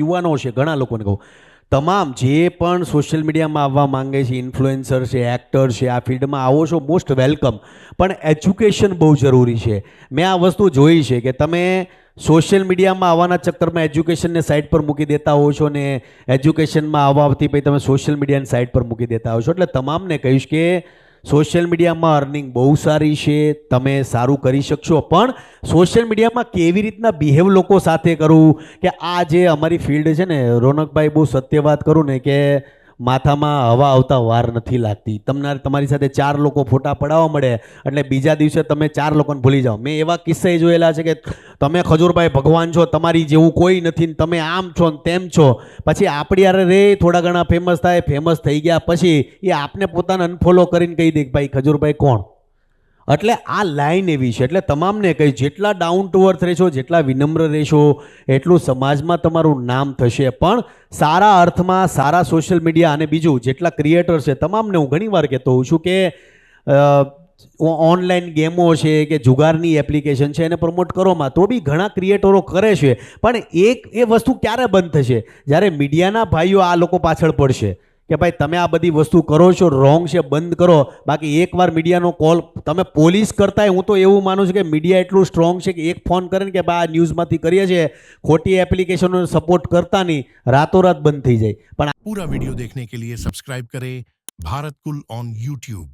યુવાનો છે, ઘણા લોકોને કહું. તમામ જે પણ સોશિયલ મીડિયામાં આવવા માંગે છે ઇન્ફ્લુએન્સર છે એક્ટર છે, આ ફિલ્ડમાં આવો છો મોસ્ટ વેલકમ પણ એજ્યુકેશન બહુ જરૂરી છે. મેં આ વસ્તુ જોઈ છે કે તમે સોશિયલ મીડિયામાં આવવાના ચક્કરમાં એજ્યુકેશનને સાઇડ પર મૂકી દેતા હો છો ને એજ્યુકેશનમાં આવવાથી પછી તમે સોશિયલ મીડિયાને સાઇડ પર મૂકી દેતા હો છો. એટલે તમામને કહીશ કે સોશિયલ મીડિયામાં અર્નિંગ બહુ સારી છે, તમે સારું કરી શકશો. પણ સોશિયલ મીડિયામાં કેવી રીતના બિહેવ લોકો સાથે કરવું કે આ જે અમારી ફિલ્ડ છે ને, રોનકભાઈ બહુ સત્ય વાત કરું ને કે માથામાં હવા આવતા વાર નથી લાગતી. તમને તમારી સાથે ચાર લોકો ફોટા પડાવવા મળે, એટલે બીજા દિવસે તમે ચાર લોકોને ભૂલી જાઓ. મેં એવા કિસ્સા જોયેલા છે કે તમે ખજૂરભાઈ ભગવાન છો, તમારી જેવું કોઈ નથી તમે આમ છો ને તેમ છો. પછી આપણી યારે રે, થોડા ઘણા ફેમસ થાય ફેમસ થઈ ગયા, પછી એ આપને પોતાને અનફોલો કરીને કહી દે કે ભાઈ, ખજૂરભાઈ કોણ? એટલે આ લાઈન એવી છે. એટલે તમામને કહી, જેટલા ડાઉન ટુ અર્થ રહેશો, જેટલા વિનમ્ર રહેશો, એટલું સમાજમાં તમારું નામ થશે. પણ સારા અર્થમાં, સારા સોશિયલ મીડિયા અને બીજું, જેટલા ક્રિએટર છે, તમામને હું ઘણીવાર કહેતો હોઉં છું કે ઓનલાઈન ગેમો છે કે જુગારની એપ્લિકેશન છે, એને પ્રમોટ કરોમાં તો બી ઘણા ક્રિએટરો કરે છે. પણ એક એ વસ્તુ ક્યારે બંધ થશે? જ્યારે મીડિયાના ભાઈઓ આ લોકો પાછળ પડશે. કે ભાઈ તમે આ બધી વસ્તુ કરો છો રોંગ છે, બંધ કરો. બાકી એકવાર મીડિયાનો કોલ તમે પોલીસ કરતાંય હું તો એવું માનું છું કે મીડિયા એટલું સ્ટ્રોંગ છે કે એક ફોન કરે ને કે બા આ ન્યૂઝમાંથી કરીએ છીએ. ખોટી એપ્લિકેશનો સપોર્ટ કરતા નહીં. રાતોરાત બંધ થઈ જાય. પણ પૂરા વીડિયો દેખને કે લીએ સબસ્ક્રાઇબ કરે ભારત કુલ ઓન યુટ્યુબ